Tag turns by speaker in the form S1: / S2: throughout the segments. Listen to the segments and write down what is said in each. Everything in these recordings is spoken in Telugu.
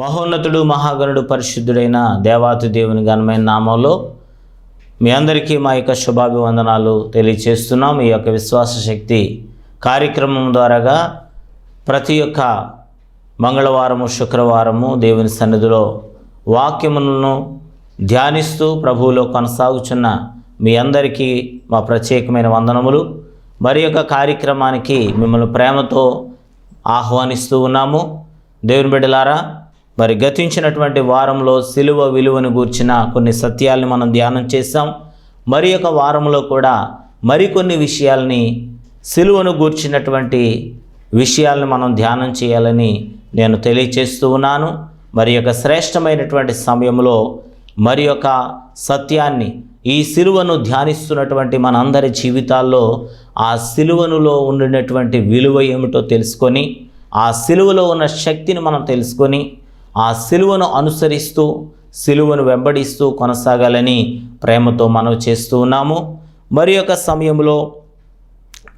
S1: మహోన్నతుడు మహాగణుడు పరిశుద్ధుడైన దేవాతి దేవుని ఘనమైన నామంలో మీ అందరికీ మా యొక్క శుభాభివందనాలు తెలియచేస్తున్నాం. ఈ యొక్క విశ్వాస శక్తి కార్యక్రమం ద్వారాగా ప్రతి ఒక్క మంగళవారము శుక్రవారము దేవుని సన్నిధిలో వాక్యములను ధ్యానిస్తూ ప్రభువులో కొనసాగుచున్న మీ అందరికీ మా ప్రత్యేకమైన వందనములు. మరి యొక్క కార్యక్రమానికి మిమ్మల్ని ప్రేమతో ఆహ్వానిస్తూ ఉన్నాము. దేవుని బిడ్డలారా మరి గతించినటువంటి వారంలో సిలువ విలువను గూర్చిన కొన్ని సత్యాల్ని మనం ధ్యానం చేస్తాం మరి యొక్క వారంలో కూడా మరికొన్ని విషయాల్ని సిలువను గూర్చినటువంటి విషయాలను మనం ధ్యానం చేయాలని నేను తెలియచేస్తూ ఉన్నాను. మరి యొక్క శ్రేష్టమైనటువంటి సమయంలో మరి యొక్క సత్యాన్ని ఈ సిలువను ధ్యానిస్తున్నటువంటి మనందరి జీవితాల్లో ఆ సిలువనులో ఉండినటువంటి విలువ ఏమిటో తెలుసుకొని ఆ సిలువలో ఉన్న శక్తిని మనం తెలుసుకొని ఆ సిలువను అనుసరిస్తూ సిలువను వెంబడిస్తూ కొనసాగాలని ప్రేమతో మనం చేస్తూ ఉన్నాము. మరి యొక్క సమయంలో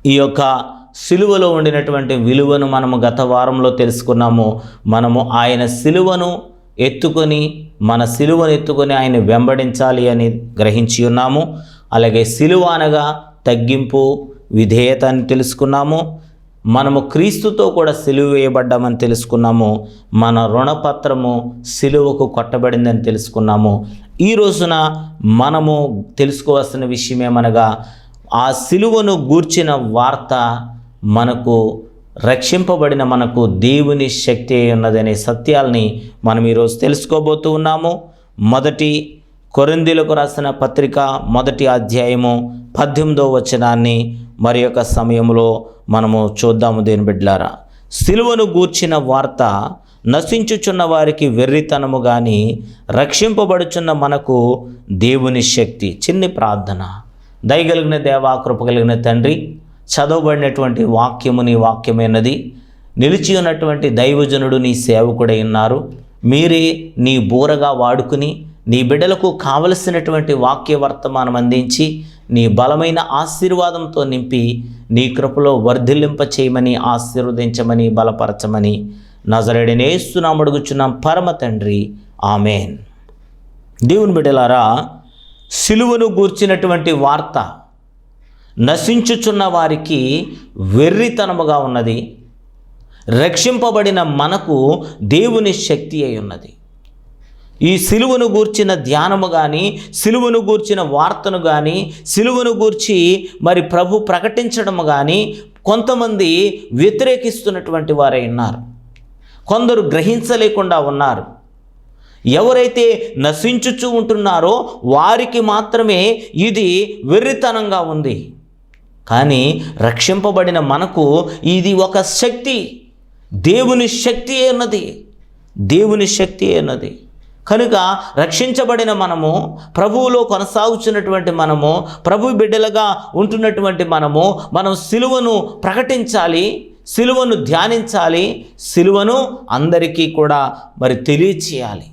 S1: ఈ యొక్క సిలువలో ఉండినటువంటి విలువను మనము గత వారంలో తెలుసుకున్నాము. మనము ఆయన సిలువను ఎత్తుకొని మన సిలువను ఎత్తుకొని ఆయన వెంబడించాలి అని గ్రహించి ఉన్నాము. అలాగే సిలువ అనగా తగ్గింపు విధేయత అని తెలుసుకున్నాము. మనము క్రీస్తుతో కూడా సిలువ వేయబడ్డామని తెలుసుకున్నాము. మన రుణపత్రము సిలువకు కొట్టబడిందని తెలుసుకున్నాము. ఈ రోజున మనము తెలుసుకోవాల్సిన విషయం ఏమనగా ఆ సిలువను గూర్చిన వార్త మనకు రక్షింపబడిన మనకు దేవుని శక్తి అయి ఉన్నదనే సత్యాల్ని మనం ఈరోజు తెలుసుకోబోతూ ఉన్నాము. మొదటి కొరిందీలకు రాసిన పత్రిక మొదటి అధ్యాయము పద్దెనిమిదో వచనాన్ని మరి యొక్క సమయంలో మనము చూద్దాము దేని బిడ్లారా సిలువను గూర్చిన వార్త నశించుచున్న వారికి వెర్రితనము కానీ రక్షింపబడుచున్న మనకు దేవుని శక్తి. చిన్ని ప్రార్థన. దయగలిగిన దేవా కృపగలిగిన తండ్రి చదవబడినటువంటి వాక్యము నీ వాక్యమైనది. నిలిచి ఉన్నటువంటి దైవజనుడు నీ సేవకుడై ఉన్నారు. మీరే నీ బూరగా వాడుకుని నీ బిడ్డలకు కావలసినటువంటి వాక్య వర్తమానం అందించి నీ బలమైన ఆశీర్వాదంతో నింపి నీ కృపలో వర్ధిల్లింప చేయమని ఆశీర్వదించమని బలపరచమని నజరడినేస్తున్నాం అడుగుచున్నాం పరమ తండ్రి. ఆమెన్. దేవుని బిడ్డలారా సిలువను గూర్చినటువంటి వార్త నశించుచున్న వారికి వెర్రితనముగా ఉన్నది. రక్షింపబడిన మనకు దేవుని శక్తి అయి ఉన్నది. ఈ సిలువను గూర్చిన ధ్యానము కానీ సిలువను గూర్చిన వార్తను కానీ సిలువను గూర్చి మరి ప్రభు ప్రకటించడము కానీ కొంతమంది వ్యతిరేకిస్తున్నటువంటి వారై ఉన్నారు. కొందరు గ్రహించలేకుండా ఉన్నారు. ఎవరైతే నశించుచూ ఉంటున్నారో వారికి మాత్రమే ఇది వెర్రితనంగా ఉంది. కానీ రక్షింపబడిన మనకు ఇది ఒక శక్తి. దేవుని శక్తి అన్నది దేవుని శక్తి అన్నది కనుక రక్షించబడిన మనము ప్రభువులో కొనసాగుతున్నటువంటి మనము ప్రభు బిడ్డలుగా ఉంటున్నటువంటి మనము మనం సిలువను ప్రకటించాలి సిలువను ధ్యానించాలి సిలువను అందరికీ కూడా మరి తెలియచేయాలి.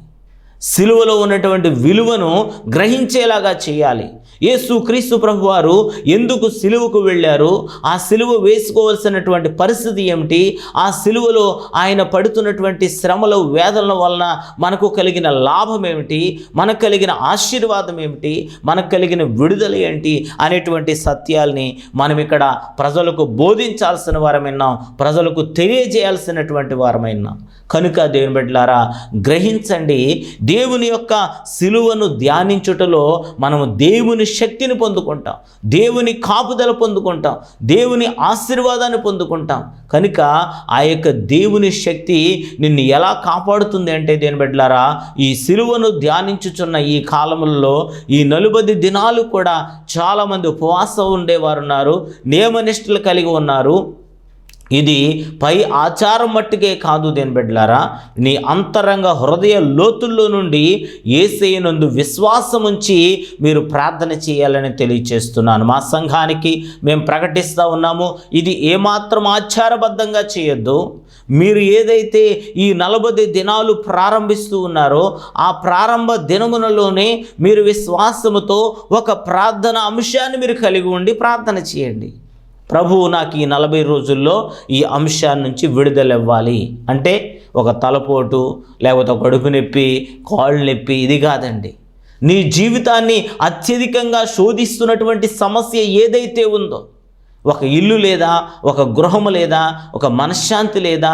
S1: సిలువలో ఉన్నటువంటి విలువను గ్రహించేలాగా చేయాలి. యేసు క్రీస్తు ప్రభు వారు ఎందుకు సిలువకు వెళ్ళారు? ఆ సిలువ వేసుకోవాల్సినటువంటి పరిస్థితి ఏమిటి? ఆ సిలువలో ఆయన పడుతున్నటువంటి శ్రమల వేదనల వలన మనకు కలిగిన లాభం ఏమిటి? మనకు కలిగిన ఆశీర్వాదం ఏమిటి? మనకు కలిగిన విడుదల ఏంటి? అనేటువంటి సత్యాల్ని మనం ఇక్కడ ప్రజలకు బోధించాల్సిన వారమైనాం ప్రజలకు తెలియజేయాల్సినటువంటి వారమైనా కనుక దేవుని బిడ్డలారా గ్రహించండి. దేవుని యొక్క సిలువను ధ్యానించుటలో మనము దేవుని శక్తిని పొందుకుంటాం. దేవుని కాపుదల పొందుకుంటాం. దేవుని ఆశీర్వాదాన్ని పొందుకుంటాం. కనుక ఆ యొక్క దేవుని శక్తి నిన్ను ఎలా కాపాడుతుంది అంటే దేని బిడ్డలారా ఈ సిలువను ధ్యానించుచున్న ఈ కాలములలో ఈ నలుబది దినాలు కూడా చాలామంది ఉపవాసం ఉండేవారు ఉన్నారు నియమనిష్టలు కలిగి ఉన్నారు. ఇది పై ఆచారం మట్టుకే కాదు దేని బిడ్డలారా. నీ అంతరంగ హృదయ లోతుల్లో నుండి ఏసేనందు విశ్వాసం ఉంచి మీరు ప్రార్థన చేయాలని తెలియచేస్తున్నాను. మా సంఘానికి మేము ప్రకటిస్తూ ఉన్నాము. ఇది ఏమాత్రం ఆచారబద్ధంగా చేయొద్దు. మీరు ఏదైతే ఈ నలభై దినాలు ప్రారంభిస్తూ ఉన్నారో ఆ ప్రారంభ దినమునలోనే మీరు విశ్వాసముతో ఒక ప్రార్థన అంశాన్ని మీరు కలిగి ఉండి ప్రార్థన చేయండి. ప్రభువు నాకు ఈ నలభై రోజుల్లో ఈ అంశాన్ని నుంచి విడుదలవ్వాలి అంటే ఒక తలపోటు లేకపోతే ఒక కడుపు నొప్పి కాళ్ళు నొప్పి ఇది కాదండి. నీ జీవితాన్ని అత్యధికంగా శోధిస్తున్నటువంటి సమస్య ఏదైతే ఉందో ఒక ఇల్లు లేదా ఒక గృహము లేదా ఒక మనశ్శాంతి లేదా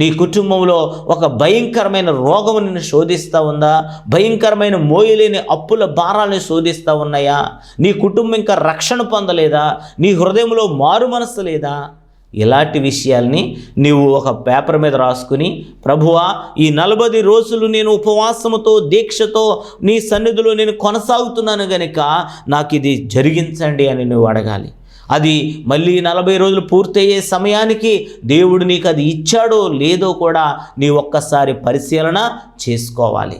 S1: నీ కుటుంబంలో ఒక భయంకరమైన రోగం నిన్ను శోధిస్తూ ఉందా? భయంకరమైన మోయలేని అప్పుల భారాలను శోధిస్తూ ఉన్నాయా? నీ కుటుంబం ఇంకా రక్షణ పొందలేదా? నీ హృదయంలో మారు మనస్సు లేదా? ఇలాంటి విషయాల్ని నీవు ఒక పేపర్ మీద రాసుకుని ప్రభువా ఈ నలభై రోజులు నేను ఉపవాసముతో దీక్షతో నీ సన్నిధిలో నేను కొనసాగుతున్నాను గనుక నాకు ఇది జరిగించండి అని నువ్వు అడగాలి. అది మళ్ళీ నలభై రోజులు పూర్తయ్యే సమయానికి దేవుడు నీకు అది ఇచ్చాడో లేదో కూడా నీ ఒక్కసారి పరిశీలన చేసుకోవాలి.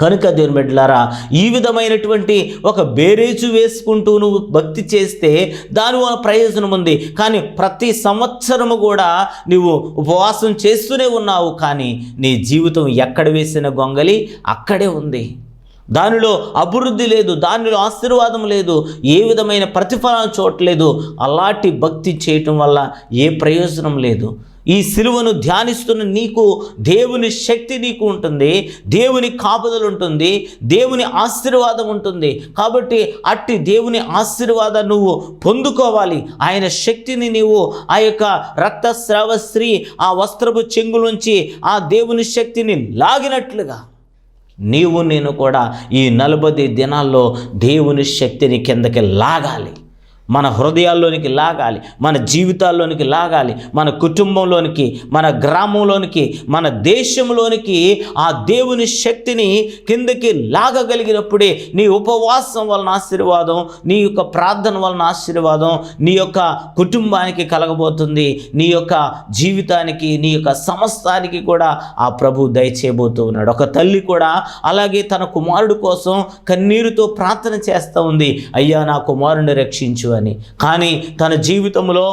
S1: కనుక దేవుని బిడ్డలారా ఈ విధమైనటువంటి ఒక బేరేజు వేసుకుంటూ నువ్వు భక్తి చేస్తే దాని ప్రయోజనం ఉంది. కానీ ప్రతి సంవత్సరము కూడా నువ్వు ఉపవాసం చేస్తూనే ఉన్నావు. కానీ నీ జీవితం ఎక్కడ వేసిన గొంగలి? అక్కడే ఉంది. దానిలో అభివృద్ధి లేదు దానిలో ఆశీర్వాదం లేదు ఏ విధమైన ప్రతిఫలం చూడట్లేదు అలాంటి భక్తి చేయటం వల్ల ఏ ప్రయోజనం లేదు. ఈ సిలువను ధ్యానిస్తున్న నీకు దేవుని శక్తి నీకు ఉంటుంది దేవుని కాపుదలు ఉంటుంది దేవుని ఆశీర్వాదం ఉంటుంది. కాబట్టి అట్టి దేవుని ఆశీర్వాదం నువ్వు పొందుకోవాలి. ఆయన శక్తిని నీవు ఆ యొక్క రక్తస్రావ స్త్రీ ఆ వస్త్రపు చెంగులోంచి ఆ దేవుని శక్తిని లాగినట్లుగా నీవు నేను కూడా ఈ నలభై దినాల్లో దేవుని శక్తిని కిందకి లాగాలి. మన హృదయాల్లోనికి లాగాలి మన జీవితాల్లోనికి లాగాలి మన కుటుంబంలోనికి మన గ్రామంలోనికి మన దేశంలోనికి ఆ దేవుని శక్తిని కిందకి లాగగలిగినప్పుడే నీ ఉపవాసం వలన ఆశీర్వాదం నీ యొక్క ప్రార్థన వలన ఆశీర్వాదం నీ యొక్క కుటుంబానికి కలగబోతుంది నీ యొక్క జీవితానికి నీ యొక్క సమస్తానికి కూడా ఆ ప్రభు దయచేయబోతూ ఉన్నాడు. ఒక తల్లి కూడా అలాగే తన కుమారుడు కోసం కన్నీరుతో ప్రార్థన చేస్తూ ఉంది. అయ్యా నా కుమారుని రక్షించు అని. కానీ తన జీవితంలో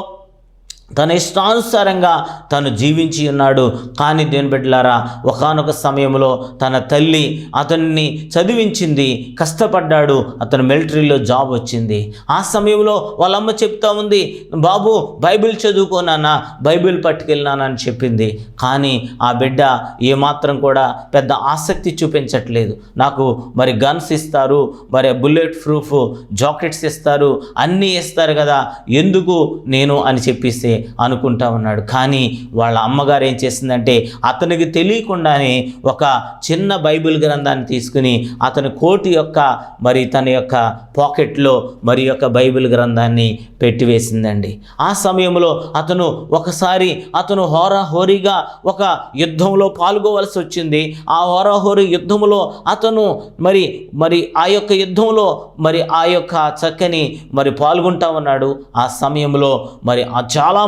S1: తన ఇష్టానుసారంగా తను జీవించి ఉన్నాడు. కానీ దేని బిడ్డలారా ఒకనొక సమయంలో తన తల్లి అతన్ని చదివించింది కష్టపడ్డాడు అతను మిలిటరీలో జాబ్ వచ్చింది. ఆ సమయంలో వాళ్ళమ్మ చెప్తా ఉంది బాబు బైబిల్ చదువుకోనానా బైబిల్ పట్టుకెళ్ళినానని చెప్పింది. కానీ ఆ బిడ్డ ఏమాత్రం కూడా పెద్ద ఆసక్తి చూపించట్లేదు. నాకు మరి గన్స్ ఇస్తారు మరి బుల్లెట్ ప్రూఫ్ జాకెట్స్ ఇస్తారు అన్నీ ఇస్తారు కదా ఎందుకు నేను అని చెప్పేసి అనుకుంటా ఉన్నాడు. కానీ వాళ్ళ అమ్మగారు ఏం చేసిందంటే అతనికి తెలియకుండానే ఒక చిన్న బైబిల్ గ్రంథాన్ని తీసుకుని అతని కోటి యొక్క మరి తన యొక్క పాకెట్లో మరి యొక్క బైబిల్ గ్రంథాన్ని పెట్టివేసిందండి. ఆ సమయంలో అతను ఒకసారి అతను హోరాహోరీగా ఒక యుద్ధంలో పాల్గొవలసి వచ్చింది. ఆ హోరాహోరీ యుద్ధంలో అతను మరి మరి ఆ యొక్క యుద్ధంలో మరి ఆ యొక్క చక్కని మరి పాల్గొంటా ఉన్నాడు. ఆ సమయంలో మరి ఆ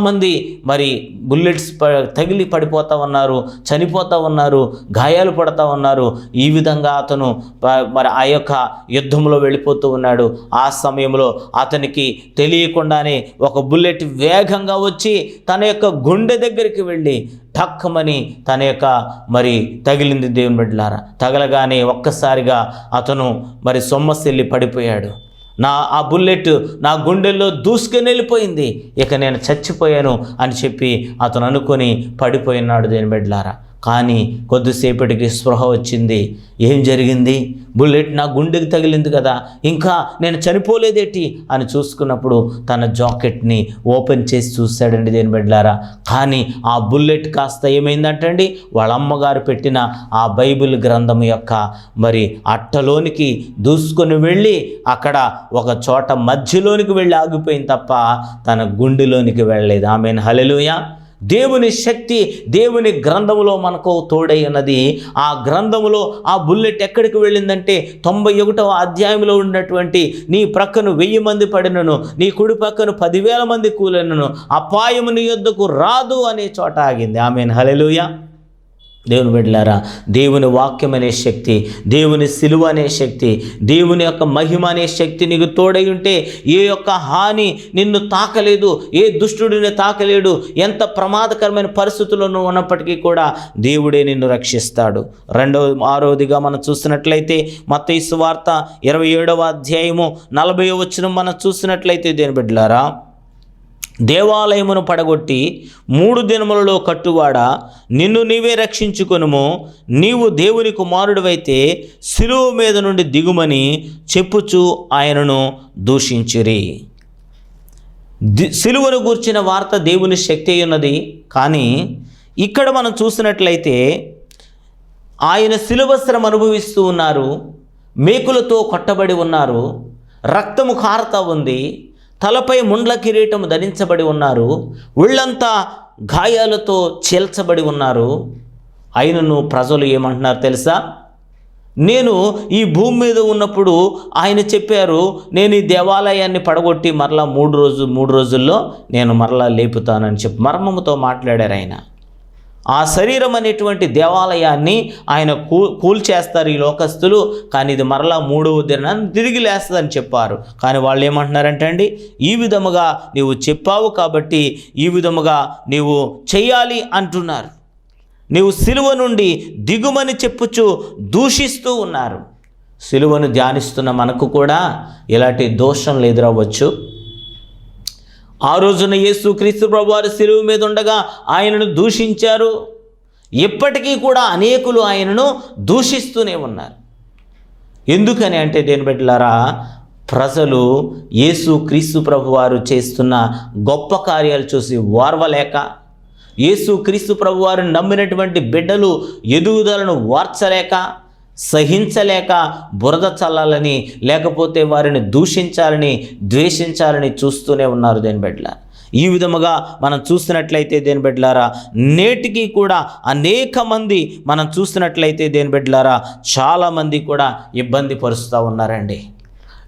S1: చాలామంది మరి బుల్లెట్స్ ప తగిలి పడిపోతూ ఉన్నారు చనిపోతూ ఉన్నారు గాయాలు పడతా ఉన్నారు. ఈ విధంగా అతను మరి ఆ యొక్క యుద్ధంలో వెళ్ళిపోతూ ఉన్నాడు. ఆ సమయంలో అతనికి తెలియకుండానే ఒక బుల్లెట్ వేగంగా వచ్చి తన యొక్క గుండె దగ్గరికి వెళ్ళి టక్కమని తన యొక్క మరి తగిలింది దేవుని బిడ్డలారా. తగలగానే ఒక్కసారిగా అతను మరి సొమ్మసిల్లి పడిపోయాడు. నా ఆ బుల్లెట్ నా గుండెల్లో దూసుకొని వెళ్ళిపోయింది. ఇక నేను చచ్చిపోయాను అని చెప్పి అతను అనుకొని పడిపోయినాడు దేని బిడ్డలారా. కానీ కొద్దిసేపటికి స్పృహ వచ్చింది. ఏం జరిగింది? బుల్లెట్ నా గుండెకి తగిలింది కదా. ఇంకా నేను చనిపోలేదేటి? అని చూసుకున్నప్పుడు తన జాకెట్ని ఓపెన్ చేసి చూశాడండి దేని బిడ్డారా కానీ ఆ బుల్లెట్ కాస్త ఏమైందంటండి? వాళ్ళ అమ్మగారు పెట్టిన ఆ బైబిల్ గ్రంథం యొక్క మరి అట్టలోనికి దూసుకొని వెళ్ళి అక్కడ ఒక చోట మధ్యలోనికి వెళ్ళి ఆగిపోయింది తప్ప తన గుండెలోనికి వెళ్ళలేదు. ఆమె హలెలుయా దేవుని శక్తి దేవుని గ్రంథములో మనకు తోడై ఉన్నది. ఆ గ్రంథములో ఆ బుల్లెట్ ఎక్కడికి వెళ్ళిందంటే తొంభై ఒకటవ అధ్యాయంలో ఉన్నటువంటి నీ ప్రక్కను వెయ్యి మంది పడినను నీ కుడి పక్కను పదివేల మంది కూలినను అపాయము నీ యొద్దకు రాదు అనే చోట ఆగింది. ఆమె హలెలుయా దేవుని బిడ్డలారా దేవుని వాక్యం అనే శక్తి దేవుని సిలువ అనే శక్తి దేవుని యొక్క మహిమ అనే శక్తి నీకు తోడై ఉంటే ఏ యొక్క హాని నిన్ను తాకలేదు ఏ దుష్టుడిని తాకలేడు ఎంత ప్రమాదకరమైన పరిస్థితుల్లో ఉన్నప్పటికీ కూడా దేవుడే నిన్ను రక్షిస్తాడు. రెండవ ఆరోదిగా మనం చూసినట్లయితే మత్తయి వార్త ఇరవై ఏడవ అధ్యాయము నలభై వచ్చిన మనం చూసినట్లయితే దేని బిడ్డలారా దేవాలయమును పడగొట్టి మూడు దినములలో కట్టువాడ? నిన్ను నీవే రక్షించుకొనుము. నీవు దేవుని కుమారుడివైతే శిలువ మీద నుండి దిగుమని చెప్పుచు ఆయనను దూషించిరి. ది సిలువను గూర్చిన వార్త దేవుని శక్తి ఉన్నది కానీ ఇక్కడ మనం చూసినట్లయితే ఆయన శిలువస్త్రం అనుభవిస్తూ ఉన్నారు. మేకులతో కొట్టబడి ఉన్నారు. రక్తము కారుతా ఉంది. తలపై ముండ్ల కిరీటం ధరించబడి ఉన్నారు. ఒళ్ళంతా గాయాలతో చేల్చబడి ఉన్నారు. ఆయనను ప్రజలు ఏమంటున్నారు తెలుసా? నేను ఈ భూమి మీద ఉన్నప్పుడు ఆయన చెప్పారు నేను ఈ దేవాలయాన్ని పడగొట్టి మరలా మూడు రోజు మూడు రోజుల్లో నేను మరలా లేపుతానని చెప్పి. మర్మముతో మాట్లాడారు ఆయన. ఆ శరీరం అనేటువంటి దేవాలయాన్ని ఆయన కూ కూల్చేస్తారు ఈ లోకస్తులు. కానీ ఇది మరలా మూడవ దినాన్ని తిరిగి లేస్తుందని చెప్పారు. కానీ వాళ్ళు ఏమంటున్నారంటే అండి ఈ విధముగా నీవు చెప్పావు కాబట్టి ఈ విధముగా నీవు చేయాలి అంటున్నారు. నీవు సిలువ నుండి దిగుమని చెప్పుచు దూషిస్తూ ఉన్నారు. సిలువను ధ్యానిస్తున్న మనకు కూడా ఇలాంటి దోషం ఎదురవ్వచ్చు ఆ రోజున యేసు క్రీస్తు ప్రభువారు సిలువ మీద ఉండగా ఆయనను దూషించారు. ఇప్పటికీ కూడా అనేకులు ఆయనను దూషిస్తూనే ఉన్నారు. ఎందుకని అంటే దేని బిడ్డలారా ప్రజలు యేసు క్రీస్తు ప్రభువారు చేస్తున్న గొప్ప కార్యాలు చూసి ఓర్వలేక యేసు క్రీస్తు ప్రభువారు నమ్మినటువంటి బిడ్డలు ఎదుగుదలను వార్చలేక సహించలేక బురద చల్లాలని లేకపోతే వారిని దూషించాలని ద్వేషించాలని చూస్తూనే ఉన్నారు దేని బిడ్డల. ఈ విధముగా మనం చూస్తున్నట్లయితే దేని బిడ్డలారా నేటికి కూడా అనేక మంది మనం చూస్తున్నట్లయితే దేని బిడ్డలారా చాలామంది కూడా ఇబ్బంది పరుస్తూ ఉన్నారండి.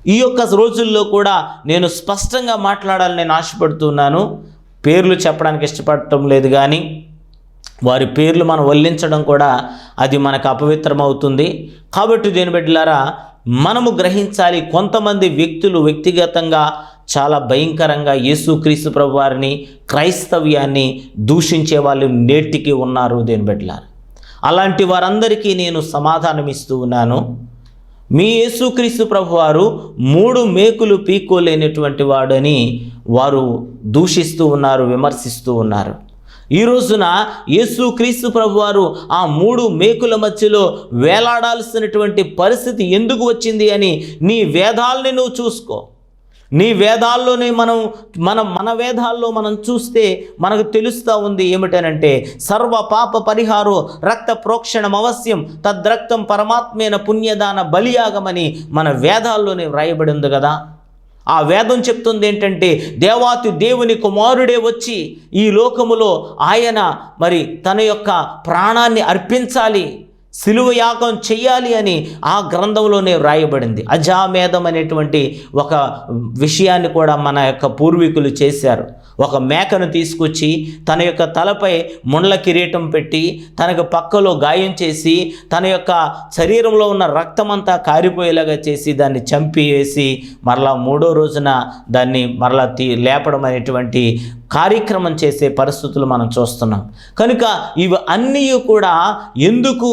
S1: ఈ యొక్క రోజుల్లో కూడా నేను స్పష్టంగా మాట్లాడాలని నేను ఆశపడుతున్నాను పేర్లు చెప్పడానికి ఇష్టపడటం లేదు కానీ వారి పేర్లు మనం వల్లించడం కూడా అది మనకు అపవిత్రం అవుతుంది కాబట్టి దేని బిడ్డలారా మనము గ్రహించాలి కొంతమంది వ్యక్తులు వ్యక్తిగతంగా చాలా భయంకరంగా యేసుక్రీస్తు ప్రభు వారిని క్రైస్తవ్యాన్ని దూషించే వాళ్ళు నేటికి ఉన్నారు దేని బిడ్డలారా. అలాంటి వారందరికీ నేను సమాధానం ఇస్తూ ఉన్నాను. మీ యేసుక్రీస్తు ప్రభువారు మూడు మేకులు పీక్కోలేనటువంటి వాడని వారు దూషిస్తూ ఉన్నారు విమర్శిస్తూ ఉన్నారు. ఈ రోజున యేసుక్రీస్తు ప్రభువారు ఆ మూడు మేకుల మధ్యలో వేలాడాల్సినటువంటి పరిస్థితి ఎందుకు వచ్చింది అని నీ వేదాల్ని నువ్వు చూసుకో. నీ వేదాల్లోనే మనం మనం మన వేదాల్లో మనం చూస్తే మనకు తెలుస్తూ ఉంది ఏమిటనంటే సర్వ పాప పరిహారో రక్త ప్రోక్షణం అవశ్యం తద్రక్తం పరమాత్మైన పుణ్యదాన బలియాగమని మన వేదాల్లోనే వ్రాయబడి ఉంది కదా. ఆ వేదం చెప్తుంది ఏంటంటే దేవాతి దేవుని కుమారుడే వచ్చి ఈ లోకములో ఆయన మరి తన యొక్క ప్రాణాన్ని అర్పించాలి. సిలువ యాగం చేయాలి అని ఆ గ్రంథంలోనే వ్రాయబడింది. అజామేధం అనేటువంటి ఒక విషయాన్ని కూడా మన యొక్క పూర్వీకులు చేశారు. ఒక మేకను తీసుకొచ్చి తన యొక్క తలపై ముండ్ల కిరీటం పెట్టి తనకు పక్కలో గాయం చేసి తన యొక్క శరీరంలో ఉన్న రక్తమంతా కారిపోయేలాగా చేసి దాన్ని చంపివేసి మరలా మూడో రోజున దాన్ని మరలా తీ లేపడం అనేటువంటి కార్యక్రమం చేసే పరిస్థితులు మనం చూస్తున్నాం. కనుక ఇవి అన్నీ కూడా ఎందుకు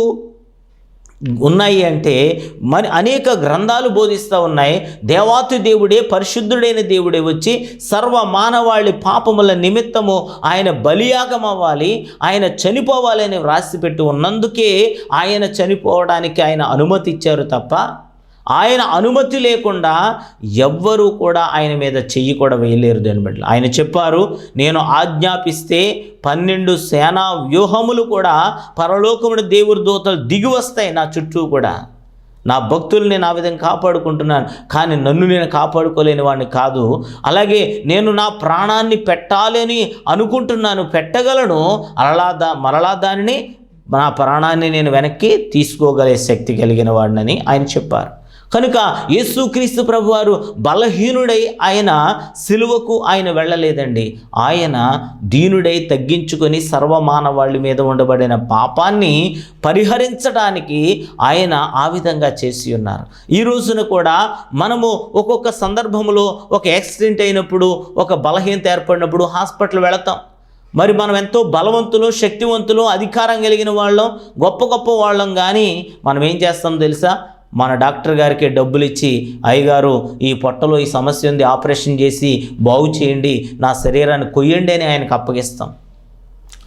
S1: ఉన్నాయి అంటే మరి అనేక గ్రంథాలు బోధిస్తూ ఉన్నాయి. దేవాతి దేవుడే పరిశుద్ధుడైన దేవుడే వచ్చి సర్వ మానవాళి పాపముల నిమిత్తము ఆయన బలియాగం అవ్వాలి ఆయన చనిపోవాలి అని వ్రాసిపెట్టి ఉన్నందుకే ఆయన చనిపోవడానికి ఆయన అనుమతి ఇచ్చారు తప్ప ఆయన అనుమతి లేకుండా ఎవ్వరూ కూడా ఆయన మీద చెయ్యి కూడా వేయలేరు దేని బట్టి ఆయన చెప్పారు నేను ఆజ్ఞాపిస్తే పన్నెండు సేనా వ్యూహములు కూడా పరలోకముడి దేవుడి దూతలు దిగి వస్తాయి నా చుట్టూ కూడా. నా భక్తులు నేను ఆ విధంగా కాపాడుకుంటున్నాను కానీ నన్ను నేను కాపాడుకోలేని వాడిని కాదు. అలాగే నేను నా ప్రాణాన్ని పెట్టాలని అనుకుంటున్నాను పెట్టగలను. అలలా దా మరలా దానిని నా ప్రాణాన్ని నేను వెనక్కి తీసుకోగలిగే శక్తి కలిగిన వాడినని ఆయన చెప్పారు. కనుక యేసుక్రీస్తు ప్రభువారు బలహీనుడై ఆయన సిలువకు ఆయన వెళ్ళలేదండి. ఆయన దీనుడై తగ్గించుకొని సర్వమానవాళ్ళ మీద ఉండబడిన పాపాన్ని పరిహరించడానికి ఆయన ఆ విధంగా చేసి ఉన్నారు. ఈ రోజున కూడా మనము ఒక్కొక్క సందర్భంలో ఒక యాక్సిడెంట్ అయినప్పుడు ఒక బలహీనత ఏర్పడినప్పుడు హాస్పిటల్ వెళతాం. మరి మనం ఎంతో బలవంతులు శక్తివంతులు అధికారం కలిగిన వాళ్ళం గొప్ప గొప్ప వాళ్ళం కానీ మనం ఏం చేస్తాం తెలుసా? మన డాక్టర్ గారికి డబ్బులు ఇచ్చి అయ్యగారు ఈ పొట్టలో ఈ సమస్య ఉంది ఆపరేషన్ చేసి బాగు చేయండి నా శరీరాన్ని కొయ్యండి అని ఆయనకు అప్పగిస్తాం.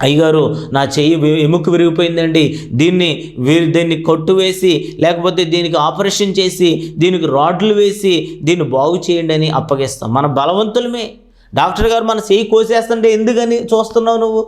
S1: అయ్యగారు నా చెయ్యి ఎముక విరిగిపోయిందండి దీన్ని వీరి దీన్ని కొట్టువేసి లేకపోతే దీనికి ఆపరేషన్ చేసి దీనికి రాడ్లు వేసి దీన్ని బాగు చేయండి అని అప్పగిస్తాం. మన బలవంతులమే. డాక్టర్ గారు మన చెయ్యి కోసేస్తుంటే ఎందుకని చూస్తున్నావు నువ్వు?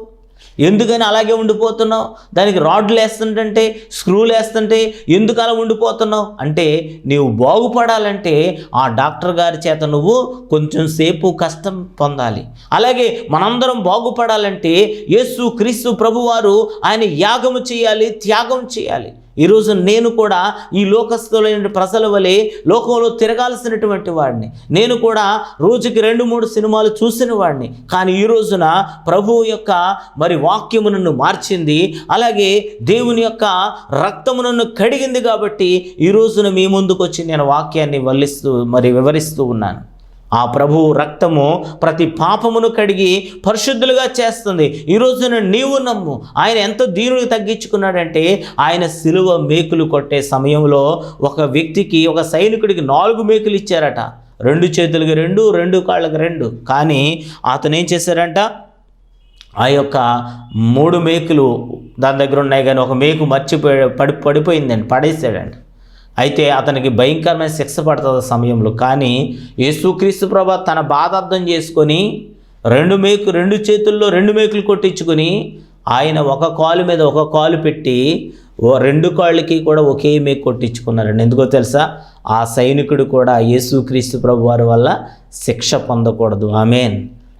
S1: ఎందుకని అలాగే ఉండిపోతున్నావు? దానికి రాడ్లు వేస్తుంటే స్క్రూలు వేస్తుంటే ఎందుకు అలా ఉండిపోతున్నావు? అంటే నీవు బాగుపడాలంటే ఆ డాక్టర్ గారి చేత నువ్వు కొంచెం సేపు కష్టం పొందాలి. అలాగే మనందరం బాగుపడాలంటే యేసు క్రీస్తు ప్రభువారు ఆయన యాగము చేయాలి త్యాగం చేయాలి. ఈరోజు నేను కూడా ఈ లోకస్తులైన ప్రజల వలె లోకంలో తిరగాల్సినటువంటి వాడిని. నేను కూడా రోజుకి రెండు మూడు సినిమాలు చూసిన వాడిని. కానీ ఈ రోజున ప్రభువు యొక్క మరి వాక్యము నన్ను మార్చింది. అలాగే దేవుని యొక్క రక్తము నన్ను కడిగింది కాబట్టి ఈ రోజున మీ ముందుకు వచ్చి నేను వాక్యాన్ని వల్లిస్తూ మరి వివరిస్తూ ఉన్నాను. ఆ ప్రభువు రక్తము ప్రతి పాపమును కడిగి పరిశుద్ధులుగా చేస్తుంది. ఈరోజున నీవు నమ్ము ఆయన ఎంత దీనులు తగ్గించుకున్నాడంటే ఆయన సిలువ మేకులు కొట్టే సమయంలో ఒక వ్యక్తికి ఒక సైనికుడికి నాలుగు మేకులు ఇచ్చారట. రెండు చేతులకి రెండు రెండు కాళ్ళకి రెండు. కానీ అతను ఏం చేశారంట ఆ యొక్క మూడు మేకులు దాని దగ్గర ఉన్నాయి కానీ ఒక మేకు మర్చిపోయి పడి పడిపోయిందండి పడేసాడండి అయితే అతనికి భయంకరమైన శిక్ష పడుతుంది ఆ సమయంలో కానీ యేసుక్రీస్తు ప్రభ తన బాధ అర్థం చేసుకొని రెండు మేకు రెండు చేతుల్లో రెండు మేకులు కొట్టించుకొని ఆయన ఒక కాలు మీద ఒక కాలు పెట్టి ఓ రెండు కాళ్ళకి కూడా ఒకే మేకు కొట్టించుకున్నారండి. ఎందుకో తెలుసా? ఆ సైనికుడు కూడా యేసుక్రీస్తు ప్రభు వారి వల్ల శిక్ష పొందకూడదు. ఆమెన్.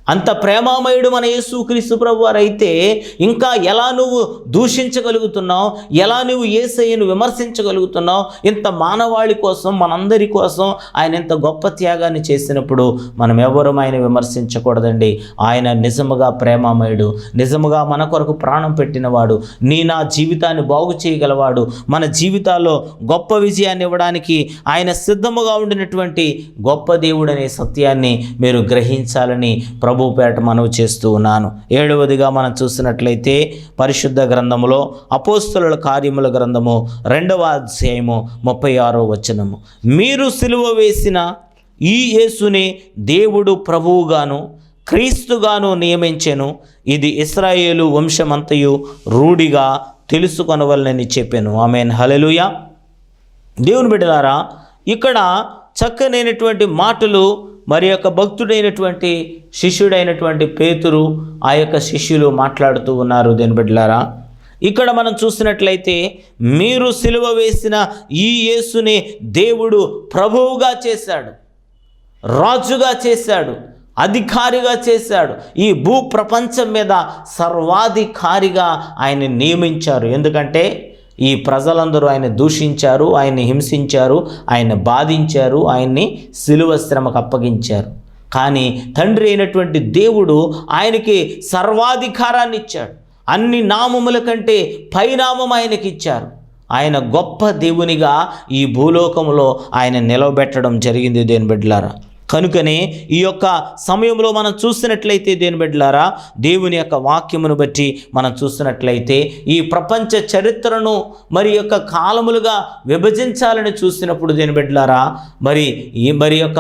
S1: అంత ప్రేమామయుడు మన యేసుక్రీస్తు ప్రభు వారైతే అయితే ఇంకా ఎలా నువ్వు దూషించగలుగుతున్నావు? ఎలా నువ్వు ఏసయ్యను విమర్శించగలుగుతున్నావు? ఇంత మానవాళి కోసం మనందరి కోసం ఆయన ఇంత గొప్ప త్యాగాన్ని చేసినప్పుడు మనం ఎవరు ఆయన విమర్శించకూడదండి. ఆయన నిజముగా ప్రేమామయుడు నిజముగా మన కొరకు ప్రాణం పెట్టినవాడు నీ నా జీవితాన్ని బాగు చేయగలవాడు మన జీవితాల్లో గొప్ప విజయాన్ని ఇవ్వడానికి ఆయన సిద్ధముగా ఉండినటువంటి గొప్ప దేవుడనే సత్యాన్ని మీరు గ్రహించాలని ప్రభు పేట మనవి చేస్తూ ఉన్నాను. ఏడవదిగా మనం చూసినట్లయితే పరిశుద్ధ గ్రంథములో అపోస్తుల కార్యముల గ్రంథము రెండవ అధ్యాయము ముప్పై ఆరో వచనము. మీరు సిలువ వేసిన ఈ యేసుని దేవుడు ప్రభువుగాను క్రీస్తుగాను నియమించెను. ఇది ఇస్రాయేలు వంశమంతయు రూఢిగా తెలుసుకొనవలనని చెప్పాను. ఆమెన్. హలెలుయ దేవుని బిడ్డలారా ఇక్కడ చక్కనైనటువంటి మాటలు మరి యొక్క భక్తుడైనటువంటి శిష్యుడైనటువంటి పేతురు ఆ యొక్క శిష్యులు మాట్లాడుతూ ఉన్నారు దేని బిడ్డలారా. ఇక్కడ మనం చూసినట్లయితే మీరు సిలువ వేసిన ఈ యేసుని దేవుడు ప్రభువుగా చేశాడు రాజుగా చేశాడు అధికారిగా చేశాడు ఈ భూ ప్రపంచం మీద సర్వాధికారిగా ఆయన నియమించారు. ఎందుకంటే ఈ ప్రజలందరూ ఆయన దూషించారు ఆయన్ని హింసించారు ఆయన బాధించారు ఆయన్ని సిలువ శ్రమకు అప్పగించారు. కానీ తండ్రి అయినటువంటి దేవుడు ఆయనకి సర్వాధికారాన్ని ఇచ్చాడు. అన్ని నామముల కంటే పైనామం ఆయనకి ఇచ్చారు. ఆయన గొప్ప దేవునిగా ఈ భూలోకంలో ఆయన నిలవబెట్టడం జరిగింది దేని బిడ్డలారా. కనుకనే ఈ యొక్క సమయంలో మనం చూసినట్లయితే దేని బిడ్డలారా దేవుని యొక్క వాక్యమును బట్టి మనం చూసినట్లయితే ఈ ప్రపంచ చరిత్రను మరి యొక్క కాలములుగా విభజించాలని చూసినప్పుడు దేని బిడ్డలారా మరి ఈ మరి యొక్క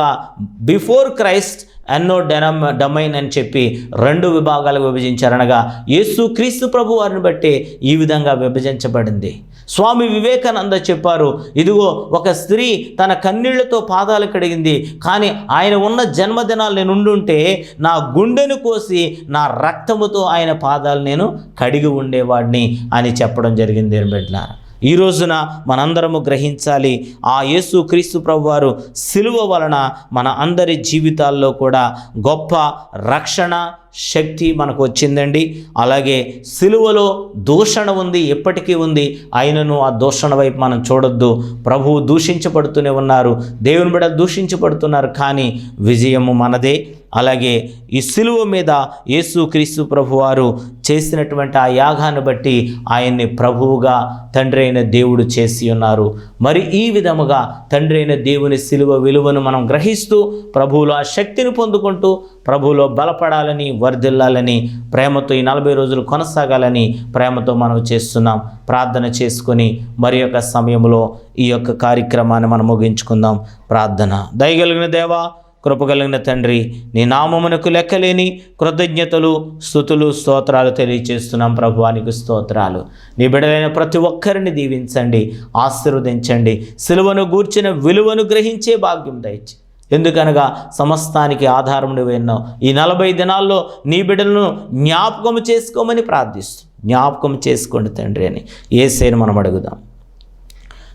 S1: బిఫోర్ క్రైస్ట్ ఎన్నో డెనమ్ డొమైన్ అని చెప్పి రెండు విభాగాలు విభజించారనగా యేసు క్రీస్తు ప్రభు వారిని బట్టి ఈ విధంగా విభజించబడింది. స్వామి వివేకానంద చెప్పారు ఇదిగో ఒక స్త్రీ తన కన్నీళ్ళతో పాదాలు కడిగింది కానీ ఆయన ఉన్న జన్మదినాలు నేను ఉండుంటే నా గుండెను కోసి నా రక్తముతో ఆయన పాదాలు నేను కడిగి ఉండేవాడిని అని చెప్పడం జరిగింది బిడ్డలారా. ఈ రోజున మనందరము గ్రహించాలి ఆ యేసు క్రీస్తు ప్రభువారు సిలువ వలన మన అందరి జీవితాల్లో కూడా గొప్ప రక్షణ శక్తి మనకు వచ్చిందండి. అలాగే సిలువలో దూషణ ఉంది ఎప్పటికీ ఉంది. ఆయనను ఆ దూషణ వైపు మనం చూడొద్దు. ప్రభువు దూషించబడుతూనే ఉన్నారు. దేవుని బిడ దూషించబడుతున్నారు కానీ విజయము మనదే. అలాగే ఈ సిలువ మీద యేసు క్రీస్తు ప్రభువారు చేసినటువంటి ఆ యాగాన్ని బట్టి ఆయన్ని ప్రభువుగా తండ్రి అయిన దేవుడు చేసి ఉన్నారు. మరి ఈ విధముగా తండ్రి అయిన దేవుని సిలువ విలువను మనం గ్రహిస్తూ ప్రభువులో ఆ శక్తిని పొందుకుంటూ ప్రభువులో బలపడాలని వర్ధిల్లాలని ప్రేమతో ఈ నలభై రోజులు కొనసాగాలని ప్రేమతో మనం చేస్తున్నాం. ప్రార్థన చేసుకొని మరి యొక్క సమయంలో ఈ యొక్క కార్యక్రమాన్ని మనం ముగించుకుందాం. ప్రార్థన. దయగలిగిన దేవా కృపగలిగిన తండ్రి నీ నామమునకు లెక్కలేని కృతజ్ఞతలు స్థుతులు స్తోత్రాలు తెలియచేస్తున్నాం ప్రభువానికి స్తోత్రాలు. నీ బిడలైన ప్రతి ఒక్కరిని దీవించండి ఆశీర్వదించండి. సిలువను గూర్చిన విలువను గ్రహించే భాగ్యం దయచేసి ఎందుకనగా సమస్తానికి ఆధారం నువ్వెన్నావు ఈ నలభై దినాల్లో నీ బిడ్డలను జ్ఞాపకం చేసుకోమని ప్రార్థిస్తు. జ్ఞాపకం చేసుకోండి తండ్రి అని ఏసైని మనం అడుగుదాం.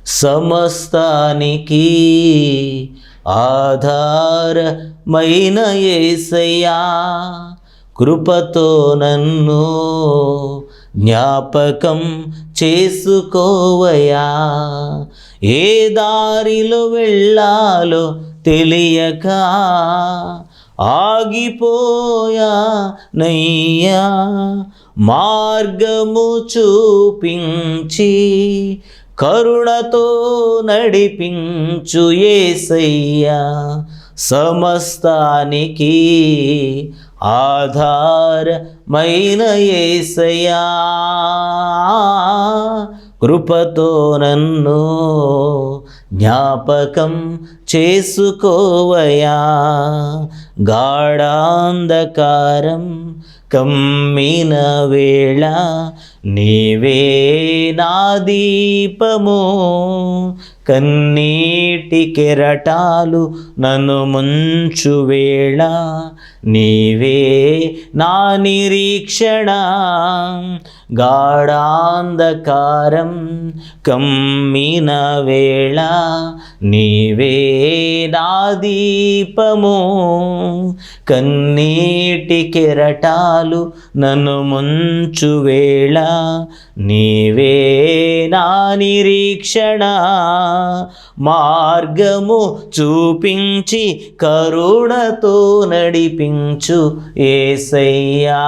S1: సమస్తానికి ఆధారమైన ఏసయ్యా కృపతో నన్ను జ్ఞాపకం చేసుకోవయా ఏ దారిలో వెళ్ళాలో తెలియక ఆగిపోయా నయ్యా మార్గము చూపించి కరుణతో నడిపించు ఏసయ్యా సమస్తానికి ఆధారమైన ఏసయ్యా. కృపతో నన్ను జ్ఞాపకం చేసుకోవయా? గాఢాంధకారం కమ్మిన వేళ నీవే నా దీపము. కన్నీటి కెరటాలు నన్ను ముంచు వేళ నీవే నా నిరీక్షణ. గాఢాంధకారం కమ్మిన వేళ నీవే నా దీపము. కన్నీటి కెరటాలు నన్ను ముంచు వేళ నీవే నా నిరీక్షణ మార్గము చూపించి కరుణతో నడిపించు ఏసయ్యా.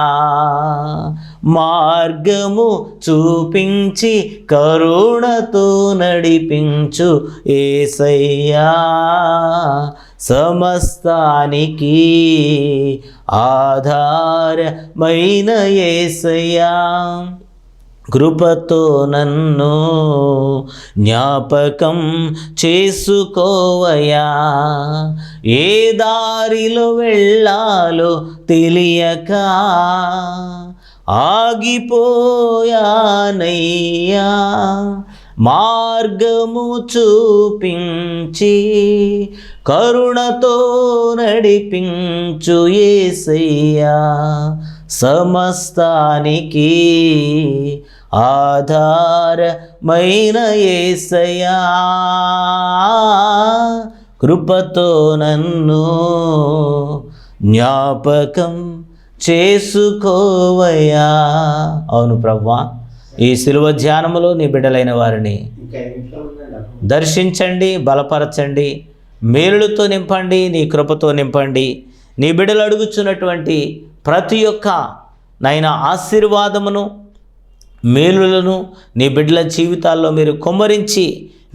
S1: మార్గము చూపించి కరుణతో నడిపించు ఏసయ్యా. సమస్తానికి ఆధారమైన ఏసయ్యా. కృపతో నన్ను జ్ఞాపకం చేసుకోవయా ఏ దారిలో వెళ్ళాలో తెలియక ఆగిపోయానయ్యా. మార్గము చూపించి కరుణతో నడిపించు ఏసయ్యా. సమస్తానికి ఆధారమైన ఏసయా కృపతో నన్ను జ్ఞాపకం చేసుకోవయ్యా. అవును ప్రభా ఈ శిలువ ధ్యానములో నీ బిడ్డలైన వారిని దర్శించండి బలపరచండి మేలులతో నింపండి నీ కృపతో నింపండి. నీ బిడ్డలు అడుగుచున్నటువంటి ప్రతి ఒక్క నైనా ఆశీర్వాదమును మేలులను నీ బిడ్డల జీవితాల్లో మీరు కుమ్మరించి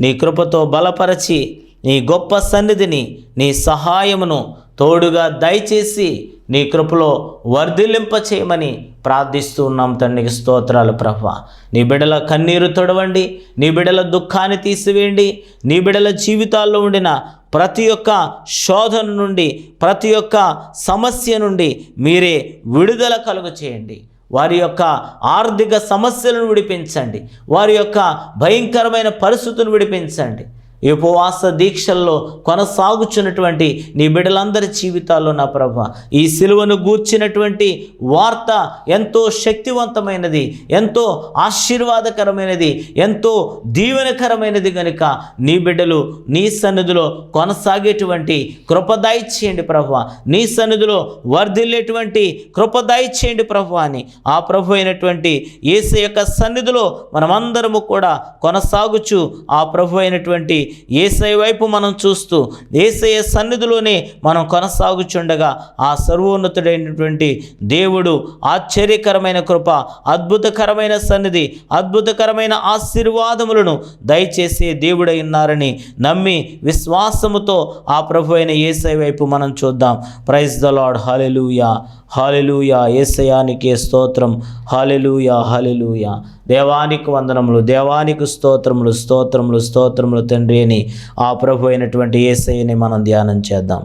S1: నీ కృపతో బలపరచి నీ గొప్ప సన్నిధిని నీ సహాయమును తోడుగా దయచేసి నీ కృపలో వర్ధిల్లింప చేయమని ప్రార్థిస్తూ ఉన్నాం తండ్రికి స్తోత్రాలు ప్రభ. నీ బిడ్డల కన్నీరు తొడవండి నీ బిడల దుఃఖాన్ని తీసివేయండి నీ బిడల జీవితాల్లో ఉండిన ప్రతి ఒక్క శోధన నుండి ప్రతి ఒక్క సమస్య నుండి మీరే విడుదల కలుగు చేయండి వారి యొక్క ఆర్థిక సమస్యలను విడిపించండి. వారి యొక్క భయంకరమైన పరిస్థితులను విడిపించండి. ఈ ఉపవాస దీక్షల్లో కొనసాగుచున్నటువంటి నీ బిడ్డలందరి జీవితాల్లో నా ప్రభ ఈ సిలువను గూర్చినటువంటి వార్త ఎంతో శక్తివంతమైనది ఎంతో ఆశీర్వాదకరమైనది ఎంతో దీవెనకరమైనది కనుక నీ బిడ్డలు నీ సన్నిధిలో కొనసాగేటువంటి కృపదాయి చేయండి ప్రభు నీ సన్నిధిలో వర్ధిల్లేటువంటి కృపదాయి చేయండి ప్రభు అని ఆ ప్రభు అయినటువంటి ఏసు యొక్క సన్నిధిలో మనమందరము కూడా కొనసాగుచు ఆ ప్రభు అయినటువంటి ఏసై వైపు మనం చూస్తూ ఏసయ సన్నిధిలోనే మనం కొనసాగుచుండగా ఆ సర్వోన్నతుడైనటువంటి దేవుడు ఆశ్చర్యకరమైన కృప అద్భుతకరమైన సన్నిధి అద్భుతకరమైన ఆశీర్వాదములను దయచేసే దేవుడై ఉన్నారని నమ్మి విశ్వాసముతో ఆ ప్రభు అయిన ఏసై వైపు మనం చూద్దాం. Praise the lord hallelujah hallelujah ఏసయానికే స్తోత్రం. Hallelujah hallelujah. దేవానికి వందనములు దేవానికి స్తోత్రములు స్తోత్రములు స్తోత్రములు తండ్రి అని ఆ ప్రభు అయినటువంటి ఏసయ్యని మనం ధ్యానం చేద్దాం.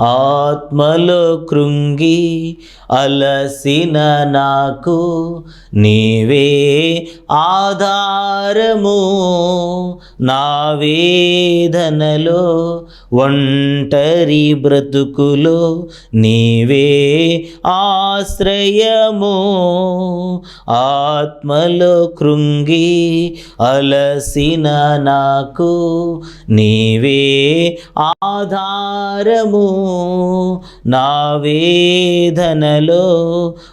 S1: ఆత్మలో కృంగి అలసిన నాకు నీవే ఆధారము. నా వేదనలో ఒంటరి బ్రతుకులో నీవే ఆశ్రయము. ఆత్మలో కృంగి అలసిన నాకు నీవే ఆధారము. నా వేదనలో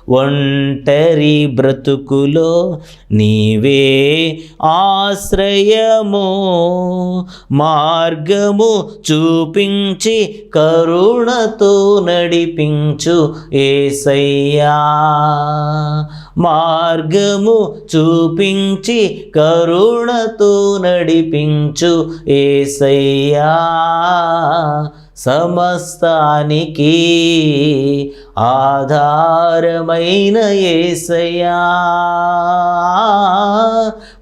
S1: ఒంటరి బ్రతుకులో నీవే ఆశ్రయము. మార్గము చూ చూపించి కరుణతో నడిపించు ఏసయ్యా. మార్గము చూపించి కరుణతో నడిపించు ఏసయ్యా. సమస్తానికి ఆధారమైన ఏసయ్యా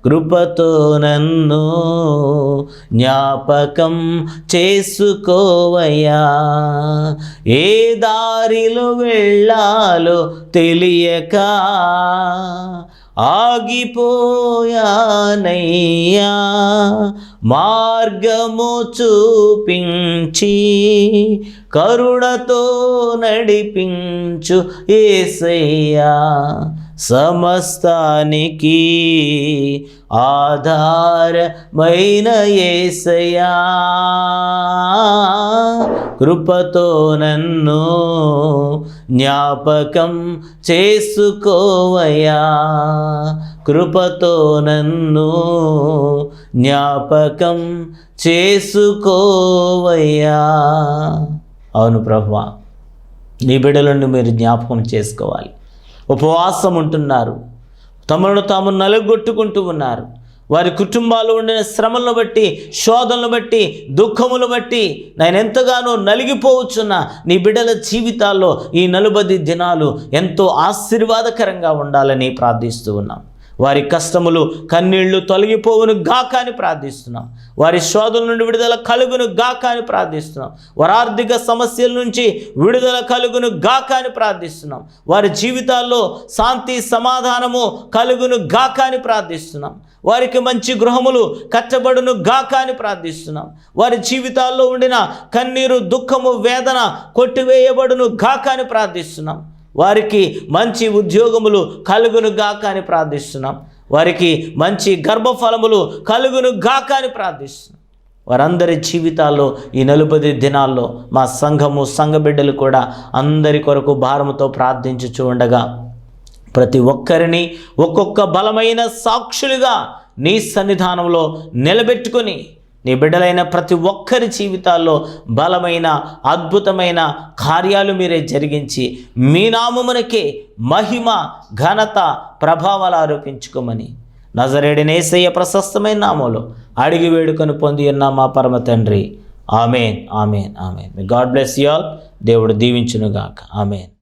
S1: కృపతో నన్ను జ్ఞాపకం చేసుకోవయ్యా. ఏ దారిలో వెళ్ళాలో తెలియక ఆగిపోయానయ్యా మార్గము చూపించి కరుణతో నడిపించు ఏసయ్యా సమస్తానికి ఆధారమైన ఏసయా కృపతో నన్ను జ్ఞాపకం చేసుకోవయా కృపతో నన్ను జ్ఞాపకం చేసుకోవయ్యా. అవును ప్రభా నీ బిడ్డలను మీరు జ్ఞాపకం చేసుకోవాలి. ఉపవాసం ఉంటున్నారు. తమను తాము నలగొట్టుకుంటూ ఉన్నారు. వారి కుటుంబాలు ఉండిన శ్రమలను బట్టి శోధనలు బట్టి దుఃఖములు బట్టి నేను ఎంతగానో నలిగిపోవచ్చున్న నీ బిడ్డల జీవితాల్లో ఈ నలుబది దినాలు ఎంతో ఆశీర్వాదకరంగా ఉండాలని ప్రార్థిస్తూ ఉన్నాం. వారి కష్టములు కన్నీళ్ళు తొలగిపోవును గాక అని ప్రార్థిస్తున్నాం. వారి శోధన నుండి విడుదల కలుగును గాక అని ప్రార్థిస్తున్నాం. వారి ఆర్థిక సమస్యల నుంచి విడుదల కలుగును గాక అని ప్రార్థిస్తున్నాం. వారి జీవితాల్లో శాంతి సమాధానము కలుగును గాక అని ప్రార్థిస్తున్నాం. వారికి మంచి గృహములు కట్టబడును గాక అని ప్రార్థిస్తున్నాం. వారి జీవితాల్లో ఉండిన కన్నీరు దుఃఖము వేదన కొట్టివేయబడును గాక అని ప్రార్థిస్తున్నాం. వారికి మంచి ఉద్యోగములు కలుగును గాక అని ప్రార్థిస్తున్నాం. వారికి మంచి గర్భఫలములు కలుగును గాక అని ప్రార్థిస్తున్నాం. వారందరి జీవితాల్లో ఈ నలుపది దినాల్లో మా సంఘము సంఘ బిడ్డలు కూడా అందరి కొరకు భారముతో ప్రార్థించుచు ఉండగా ప్రతి ఒక్కరిని ఒక్కొక్క బలమైన సాక్షులుగా నీ సన్నిధానంలో నిలబెట్టుకొని నీ బిడ్డలైన ప్రతి ఒక్కరి జీవితాల్లో బలమైన అద్భుతమైన కార్యాలు మీరే జరిగించి మీ నామమునకే మహిమ ఘనత ప్రభావాలు ఆరోపించుకోమని. నజరేడినేసయ్య ప్రశస్తమైన నామంలో అడిగి వేడుకను పొంది ఉన్న మా పరమ తండ్రి. Amen amen amen. God bless you all దేవుడు దీవించునుగాక. ఆమెన్.